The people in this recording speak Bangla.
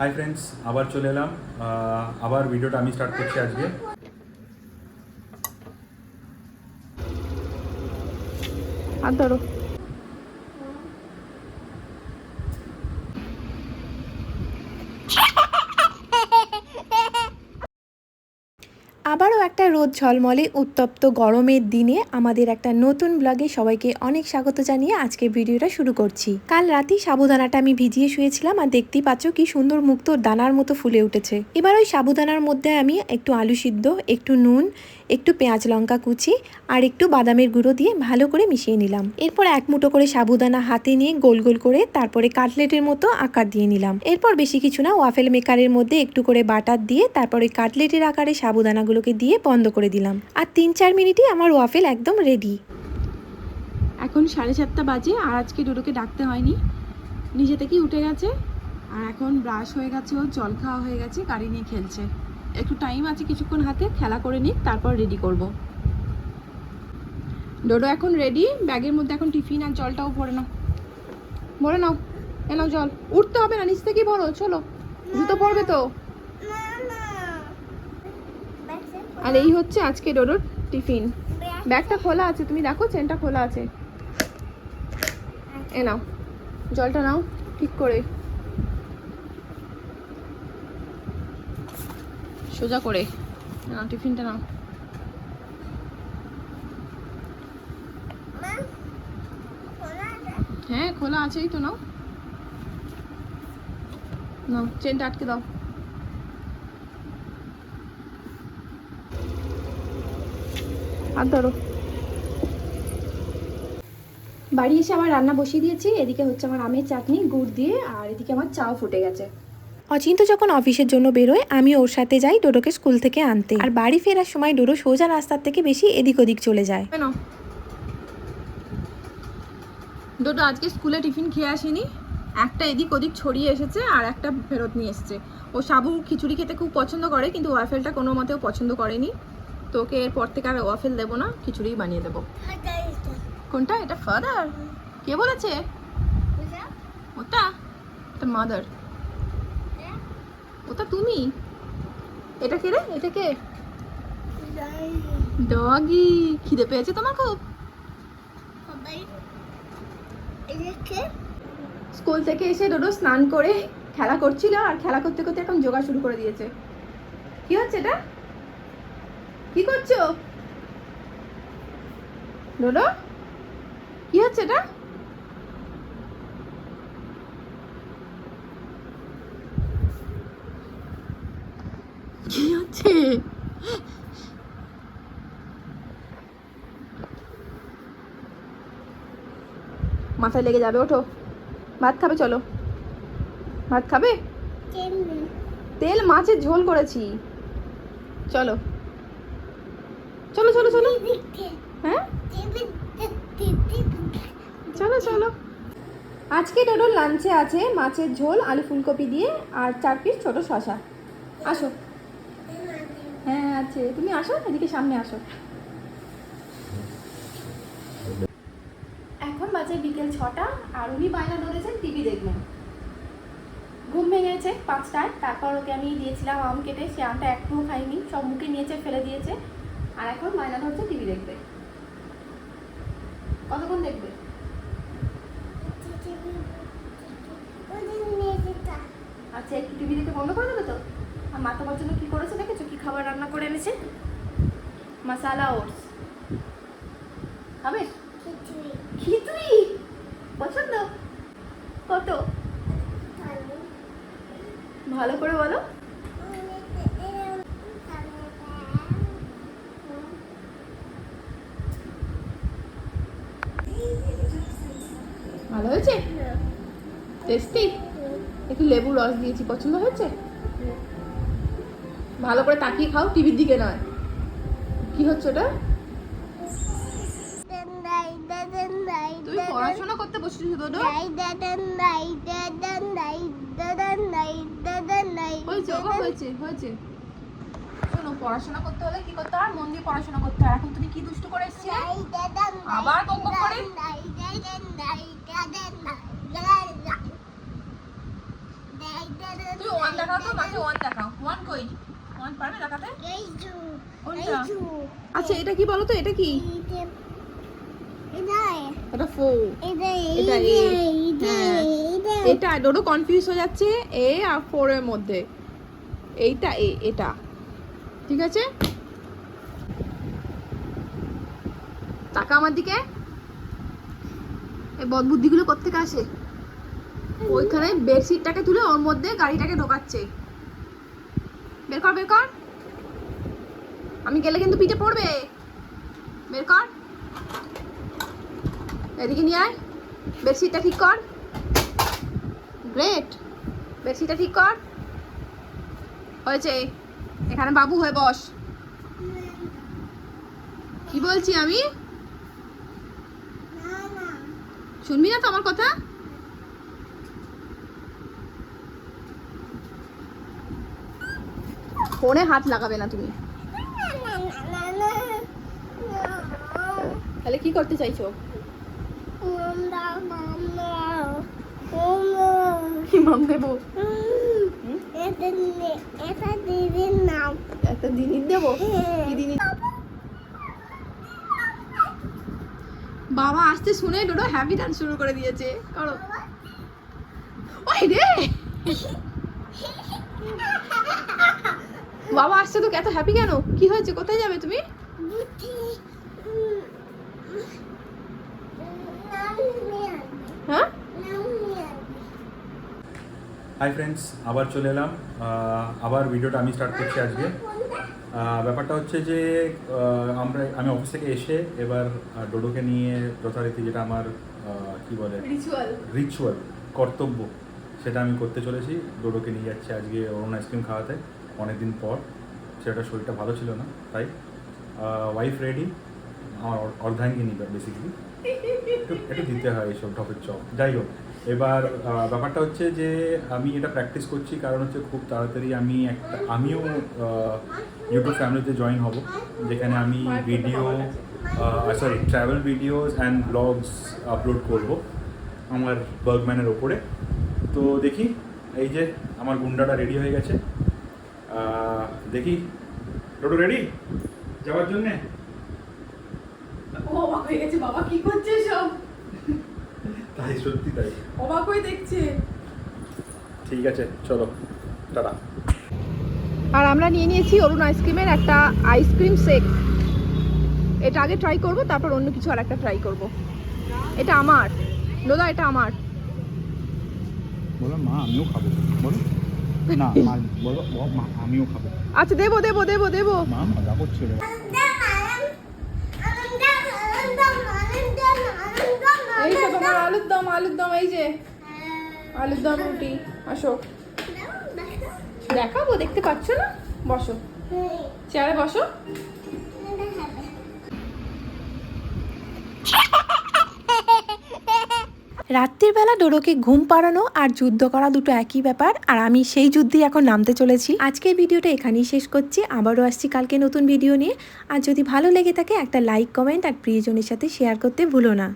হাই ফ্রেন্ডস আবার চলে এলাম। আবার ভিডিওটা আমি স্টার্ট করছি আজকে। আর ধরো। আবারও একটা রোদ ঝলমলে উত্তপ্ত গরমের দিনে আমাদের একটা নতুন ব্লগে সবাইকে অনেক স্বাগত জানিয়ে আজকে ভিডিওটা শুরু করছি। কাল রাতে সাবুদানাটা আমি ভিজিয়ে শুয়েছিলাম আর দেখতেই পাচ্ছ কি সুন্দর মুক্ত দানার মতো ফুলে উঠেছে। এবার ওই সাবুদানার মধ্যে আমি একটু আলু সিদ্ধ, একটু নুন একটু পেঁয়াজ লঙ্কা কুচি আর একটু বাদামের গুঁড়ো দিয়ে ভালো করে মিশিয়ে নিলাম। এরপর এক মুঠো করে সাবুদানা হাতে নিয়ে গোল গোল করে তারপরে কাটলেটের মতো আকার দিয়ে নিলাম। এরপর বেশি কিছু না ওয়াফেল মেকারের মধ্যে একটু করে বাটার দিয়ে তারপরে কাটলেটের আকারে সাবুদানাগুলোকে দিয়ে বন্ধ করে দিলাম। আর তিন চার মিনিটই আমার ওয়াফেল একদম রেডি এখন সাড়ে সাতটা বাজে, আর আজকে ডোডোকে ডাকতে হয়নি। নিজে থেকেই উঠে গেছে, আর এখন ব্রাশ হয়ে গেছে ও, জল খাওয়া হয়ে গেছে, গাড়ি নিয়ে খেলছে। একটু টাইম আছে কিছুক্ষণ হাতে খেলা করে নিক তারপর রেডি করব। ডোডো এখন রেডি ব্যাগের মধ্যে এখন টিফিন আর জলটাও ভরে নাও। ভরে নাও এ নাও জল। উঠতে হবে না নিচ থেকেই ভরো চলো। জুতো পড়বে তো। আর এই হচ্ছে আজকে ডোডোর টিফিন ব্যাগটা খোলা আছে তুমি দেখো চেনটা খোলা আছে। এ নাও জলটা নাও ঠিক করে। সোজা করে। না টিফিনটা নাও। হ্যাঁ খোলা আছেই তো নাও। নাও চেনটা আটকে দাও। হাত ধরো। বাড়ি এসে আবার রান্না বসিয়ে দিয়েছি। এদিকে হচ্ছে আমার আমের চাটনি গুড় দিয়ে আর এদিকে আমার চাও ফুটে গেছে। অচিন্ত যখন অফিসের জন্য বেরোয়, আমি ওর সাথে যাই ডোডোকে স্কুল থেকে আনতে। আর বাড়ি ফেরার সময় ডোডো সোজা রাস্তার থেকে বেশি এদিক ওদিক চলে যায়। ডোডো, আজকে স্কুলে টিফিন খেয়ে আসেনি? একটা এদিক ওদিক ছড়িয়ে এসেছে আর একটা ফেরত নিয়ে এসেছে। ও সাবু খিচুড়ি খেতে খুব পছন্দ করে, কিন্তু ওয়াফেলটা কোনো মতেও পছন্দ করেনি। তো ওকে এরপর থেকে আর ওয়াফেল দেবো না খিচুড়ি বানিয়ে দেবো। কোনটা? এটা ফাদার কে বলেছে? ওটা? মাদার ওটা তুমি? এটা কে রে? এটা কে? ডগি খিদে পেয়েছে তোমার খুব? স্কুল থেকে এসে ডোডো স্নান করে খেলা করছিল আর খেলা করতে করতে এখন যোগা শুরু করে দিয়েছে। কি হচ্ছে এটা? কি করছ? ডোডো? কি হচ্ছে এটা কি হচ্ছে মাথায় লেগে যাবে ওঠো। ভাত খাবে চলো। ভাত খাবে? তেল মাছের ঝোল করেছি। চলো। চলো চলো চলো। হ্যাঁ? চলো চলো। আজকে ডোডোর লাঞ্চে আছে মাছের ঝোল আলু ফুলকপি দিয়ে আর চার পিস ছোট শশা আসো। হ্যাঁ আছে। তুমি আসো, এদিকে সামনে আসো। এখন বাজে বিকেল ছটা, আর উনি বায়না ধরেছেন, টিভি দেখবেন। ঘুম ভেঙে গেছে পাঁচটায়, তারপর ওকে আমি দিয়েছিলাম আম কেটে, সে আমটা একটুও খাইনি সব মুখে নিয়েছে, ফেলে দিয়েছে, আর এখন বায়না ধরছে, টিভি দেখবে। কতক্ষণ দেখবে? আচ্ছা একটু টিভি দেখে বন্ধ করে দেবে তো? আর মা তোমার জন্য কি করেছে দেখেছ? কি খাবার রান্না করে এনেছে? মশালা ওটস। খাবে খিচুড়ি। পছন্দ? কত? ভালো। করে বলো। ভালো হয়েছে? টেস্টি একটু লেবু রস দিয়েছি পছন্দ হয়েছে? ভালো করে তাকিয়ে খাও, টিভির দিকে নয়। কি হচ্ছে ওটা? পড়াশোনা করতে শোনো, পড়াশোনা করতে হলে কি করতে মন দিয়ে পড়াশোনা করতে হয়। এখন তুমি কি দুষ্টু ওয়ান পারবে দেখাতে? আচ্ছা এটা কি বলো তো? এটা কি? এটা ফোর। এটা এ এটা ডোডো কনফিউজ হয়ে যাচ্ছে এ আর ফোর এর মধ্যে। এইটা এ এটা। ঠিক আছে? টাকা আমার দিকে। এই বদ বুদ্ধিগুলো কোত্থেকে আসে? ওইখানে বেডশিটটাকে তুলে ওর মধ্যে গাড়িটাকে ঢোকাচ্ছে। বের কর বের কর। আমি গেলে কিন্তু পিঠে পড়বে। বের কর। এদিকে নিয়ে আয়। বেডশিটটা ঠিক কর। গ্রেট বেডশিটটা ঠিক কর। হয়েছে। এখানে বাবু হয়ে বস। কি বলছি আমি? শুনবি না তো আমার কথা? ফোনে হাত লাগাবে না তুমি। তাহলে কি করতে চাইছো? দিদির নাম কি দিনির বাবা আসতে শুনে ডোডো হ্যাপি ডান্স শুরু করে দিয়েছে। করো। ওই রে! বাবা আসছে তো এত হ্যাপি কেন? কি হয়েছে? কোথায় যাবে তুমি? হ্যাঁ? হাই ফ্রেন্ডস আবার চলে এলাম। আবার ভিডিওটা আমি স্টার্ট করছি আজকে। ব্যাপারটা হচ্ছে যে আমরা আমি অফিস থেকে এসে এবার ডোডোকে নিয়ে যথারীতি যেটা আমার কি বলে? রিচুয়াল রিচুয়াল কর্তব্য সেটা আমি করতে চলেছি। ডোডোকে নিয়ে যাচ্ছি আজকে অরুণ আইসক্রিম খাওয়াতে। অনেকদিন পর সেটা শরীরটা ভালো ছিল না, তাই ওয়াইফ রেডি আমার অর- অর্ধাঙ্গিনী বেসিক্যালি একটু দিতে হয় এইসব ঢপের চপ। যাই হোক, এবার ব্যাপারটা হচ্ছে যে, আমি এটা প্র্যাকটিস করছি, কারণ হচ্ছে খুব তাড়াতাড়ি আমি একটা, আমিও ইউটিউব ফ্যামিলিতে জয়েন হব, যেখানে আমি video sorry travel videos and blogs upload করব আমার বার্গম্যানের ওপরে। তো দেখি, এই যে, আমার গুন্ডাটা রেডি হয়ে গেছে। দেখি টোটো রেডি যাওয়ার জন্যে? ও অবাক হয়ে গেছে বাবা কি করছে সব? তাই সত্যি তাই। অবাক হয়ে দেখছে। ঠিক আছে চলো টাটা। আর আমরা নিয়ে নিয়েছি অরুণ আইসক্রিমের একটা আইসক্রিম শেক এটা আগে ট্রাই করব তারপর অন্য কিছু আর একটা ট্রাই করব। এটা আমার। দাদা এটা আমার। বলো মা আমিও খাব। বলো। না বলো আমিও খাব। আচ্ছা দেবো দেবো দেবো দেবো। মা মজা করছে এই তো তোমার আলুর দম আলুর দম এই যে। আলুর দম রুটি আসো। দেখাবো দেখতে পাচ্ছ না? বসো। চেয়ারে বসো। রাত্রির বেলা ডোডোকে ঘুম পাড়ানো আর যুদ্ধ করা দুটো একই ব্যাপার, আর আমি সেই যুদ্ধে এখন নামতে চলেছি। আজকের ভিডিওটা এখানেই শেষ করছি, আবারও আসছি কালকে নতুন ভিডিও নিয়ে। আর যদি ভালো লেগে থাকে একটা লাইক, কমেন্ট আর প্রিয়জনের সাথে শেয়ার করতে ভুলো না।